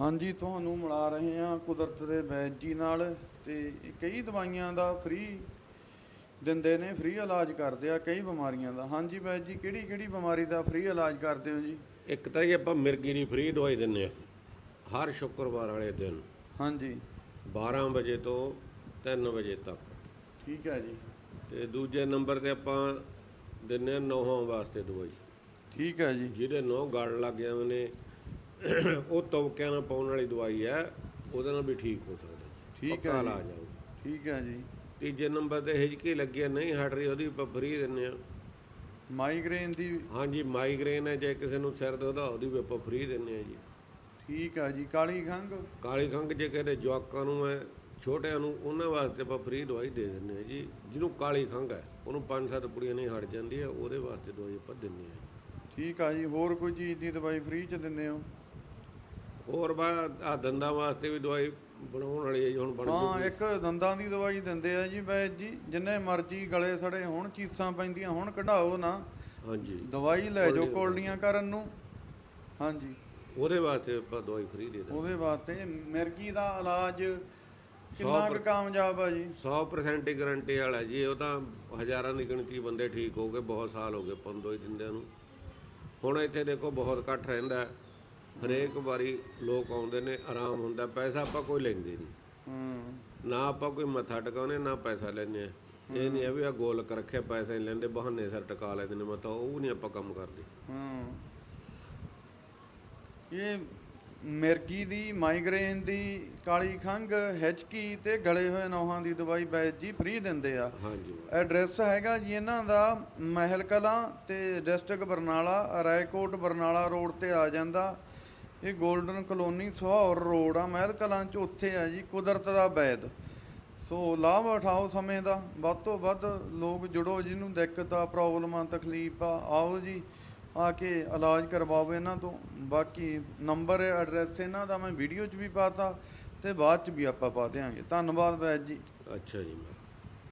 ਹਾਂਜੀ ਤੁਹਾਨੂੰ ਮਿਲਾ ਰਹੇ ਹਾਂ ਕੁਦਰਤ ਦੇ ਵੈਦ ਜੀ ਨਾਲ ਤੇ ਇਹ ਕਈ ਦਵਾਈਆਂ ਦਾ ਫ੍ਰੀ ਦਿੰਦੇ ਨੇ ਫ੍ਰੀ ਇਲਾਜ ਕਰਦੇ ਆ ਕਈ ਬਿਮਾਰੀਆਂ ਦਾ। ਹਾਂਜੀ ਵੈਦ ਜੀ ਕਿਹੜੀ ਕਿਹੜੀ ਬਿਮਾਰੀ ਦਾ ਫ੍ਰੀ ਇਲਾਜ ਕਰਦੇ ਹੋ ਜੀ? ਇੱਕ ਤਾਂ ਜੀ ਆਪਾਂ ਮਿਰਗੀ ਦੀ ਫ੍ਰੀ ਦਵਾਈ ਦਿੰਨੇ ਆ ਹਰ ਸ਼ੁੱਕਰਵਾਰ ਵਾਲੇ ਦਿਨ। ਹਾਂਜੀ। 12 ਵਜੇ ਤੋਂ 3 ਵਜੇ ਤੱਕ। ਠੀਕ ਹੈ ਜੀ। ਤੇ ਦੂਜੇ ਨੰਬਰ ਤੇ ਆਪਾਂ ਦਿੰਨੇ ਆ ਨੌਹਾਂ ਵਾਸਤੇ ਦਵਾਈ। ਠੀਕ ਹੈ ਜੀ। ਜਿਹਦੇ ਨੌ ਗੜ ਲੱਗ ਜਾਂਦੇ ਨੇ ਉਹ ਤਵਕਿਆਂ ਨਾਲ ਪਾਉਣ ਵਾਲੀ ਦਵਾਈ ਹੈ ਉਹਦੇ ਨਾਲ ਵੀ ਠੀਕ ਹੋ ਸਕਦਾ ਠੀਕ ਹੈ ਜੀ। ਇਲਾਜ ਆਊ ਠੀਕ ਹੈ ਜੀ। ਤੀਜੇ ਨੰਬਰ ਤੇ ਹਿਜਕੀ ਲੱਗੀ ਹੈ, ਨਹੀਂ ਹਟ ਰਹੀ ਉਹਦੀ ਆਪਾਂ ਫ੍ਰੀ ਦਿੰਨੇ ਆ ਮਾਈਗ੍ਰੇਨ ਦੀ ਹਾਂਜੀ ਮਾਈਗ੍ਰੇਨ ਹੈ ਜੇ ਕਿਸੇ ਨੂੰ ਸਿਰ ਦੁਖਦਾ ਉਹਦੀ ਵੀ ਆਪਾਂ ਫ੍ਰੀ ਦਿੰਨੇ ਆ ਜੀ। ਠੀਕ ਹੈ ਜੀ। ਕਾਲੀ ਖੰਗ ਕਾਲੀ ਖੰਘ ਜੇ ਕਹਿੰਦੇ ਜਵਾਕਾਂ ਨੂੰ ਹੈ ਛੋਟਿਆਂ ਨੂੰ ਉਹਨਾਂ ਵਾਸਤੇ ਆਪਾਂ ਫ੍ਰੀ ਦਵਾਈ ਦੇ ਦਿੰਨੇ ਆ ਜੀ। ਜਿਹਨੂੰ ਕਾਲੀ ਖੰਘ ਹੈ ਉਹਨੂੰ ਪੰਜ ਸੱਤ ਪੁੜੀਆਂ ਨਹੀਂ ਹਟ ਜਾਂਦੀ ਹੈ ਉਹਦੇ ਵਾਸਤੇ ਦਵਾਈ ਆਪਾਂ ਦਿੰਨੇ ਆ ਜੀ। ਠੀਕ ਆ ਜੀ। ਹੋਰ ਕੋਈ ਚੀਜ਼ ਦੀ ਦਵਾਈ ਫ੍ਰੀ ਚ ਦਿੰਦੇ ਹੋ? ਹੋਰ ਬਾ ਆ ਦੰਦਾਂ ਵਾਸਤੇ ਵੀ ਦਵਾਈ ਬਣਾਉਣ ਵਾਲੀ ਹੈ ਜੀ ਹੁਣ ਬਣ ਹਾਂ ਇੱਕ ਦੰਦਾਂ ਦੀ ਦਵਾਈ ਦਿੰਦੇ ਆ ਜੀ ਵੈਦ ਜੀ ਜਿੰਨੇ ਮਰਜ਼ੀ ਗਲੇ ਸੜੇ ਹੁਣ ਚੀਸਾਂ ਪੈਂਦੀਆਂ ਹੁਣ ਕਢਾਓ ਨਾ। ਹਾਂਜੀ। ਦਵਾਈ ਲੈ ਜਾਓ ਕੋਲਡੀਆਂ ਕਰਨ ਨੂੰ। ਹਾਂਜੀ। ਉਹਦੇ ਵਾਸਤੇ ਆਪਾਂ ਦਵਾਈ ਫ੍ਰੀ ਦੇ ਦਾਂ ਉਹਦੇ ਵਾਸਤੇ ਮਿਰਗੀ ਦਾ ਇਲਾਜ ਕਿੰਨਾ ਕੁ ਕਾਮਯਾਬ ਆ ਜੀ? 100% ਹੀ ਗਾਰੰਟੀ ਵਾਲਾ ਜੀ ਉਹ ਤਾਂ ਹਜ਼ਾਰਾਂ ਦੀ ਗਿਣਤੀ ਬੰਦੇ ਠੀਕ ਹੋ ਗਏ ਬਹੁਤ ਸਾਲ ਹੋ ਗਏ ਪੰਦੋ ਦਿੰਦਿਆਂ ਨੂੰ। ਹੁਣ ਇੱਥੇ ਦੇਖੋ ਬਹੁਤ ਘੱਟ ਰਹਿੰਦਾ। ਹਰੇਕ ਵਾਰੀ ਲੋਕ ਆਉਂਦੇ ਨੇ ਆਰਾਮ ਹੁੰਦਾ ਪੈਸਾ ਆਪਾਂ ਕੋਈ ਲੈਂਦੇ ਨਹੀਂ। ਹੂੰ। ਨਾ ਆਪਾਂ ਕੋਈ ਮੱਥਾ ਟਿਕਾਉਨੇ ਨਾ ਪੈਸਾ ਲੈਂਦੇ ਆ ਇਹ ਨਹੀਂ ਆ ਵੀ ਆ ਗੋਲਕ ਰੱਖਿਆ ਪੈਸੇ ਲੈਂਦੇ ਬਹਾਨੇ ਸਿਰ ਟਿਕਾ ਲੈਂਦੇ ਨੇ ਮਤਾ ਉਹ ਨਹੀਂ ਆਪਾਂ ਕੰਮ ਕਰਦੇ। ਹੂੰ। ਇਹ ਮਿਰਗੀ ਦੀ ਮਾਈਗ੍ਰੇਨ ਦੀ ਕਾਲੀ ਖੰਗ ਹਿਚਕੀ ਤੇ ਗਲੇ ਹੋਏ ਨੌਹਾਂ ਦੀ ਦਵਾਈ ਵੈਦ ਜੀ ਫ੍ਰੀ ਦਿੰਦੇ ਆ। ਹਾਂਜੀ। ਐਡਰੈਸ ਹੈਗਾ ਜੀ ਇਹਨਾਂ ਦਾ ਮਹਿਲ ਕਲਾਂ ਤੇ ਡਿਸਟ੍ਰਿਕਟ ਬਰਨਾਲਾ ਰਾਏਕੋਟ ਬਰਨਾਲਾ ਰੋਡ ਤੇ ਆ ਜਾਂਦਾ। ਇਹ 골ਡਨ ਕਲੋਨੀ ਸੁਹਾਰ ਰੋਡ ਆ, ਮਹਿਲ ਕਲਾਂ ਚ ਉੱਥੇ ਆ ਜੀ, ਕੁਦਰਤ ਦਾ ਵੈਦ ਸੋ ਲਾਭ ਉਠਾਓ ਸਮੇਂ ਦਾ, ਵੱਧ ਤੋਂ ਵੱਧ ਲੋਕ ਜੁੜੋ ਜਿਹਨੂੰ ਦਿੱਕਤ ਆ, ਪ੍ਰੋਬਲਮ ਆ ਤਕਲੀਫ ਆ, ਆਓ ਜੀ, ਆ ਕੇ ਇਲਾਜ ਕਰਵਾਓ ਇਹਨਾਂ ਤੋਂ। ਬਾਕੀ ਨੰਬਰ, ਐਡਰੈਸ ਇਹਨਾਂ ਦਾ ਮੈਂ ਵੀਡੀਓ 'ਚ ਵੀ ਪਾਤਾ ਤੇ ਬਾਅਦ 'ਚ ਵੀ ਆਪਾਂ ਪਾ ਦਿਆਂਗੇ। ਧੰਨਵਾਦ ਵੈਦ ਜੀ। ਅੱਛਾ ਜੀ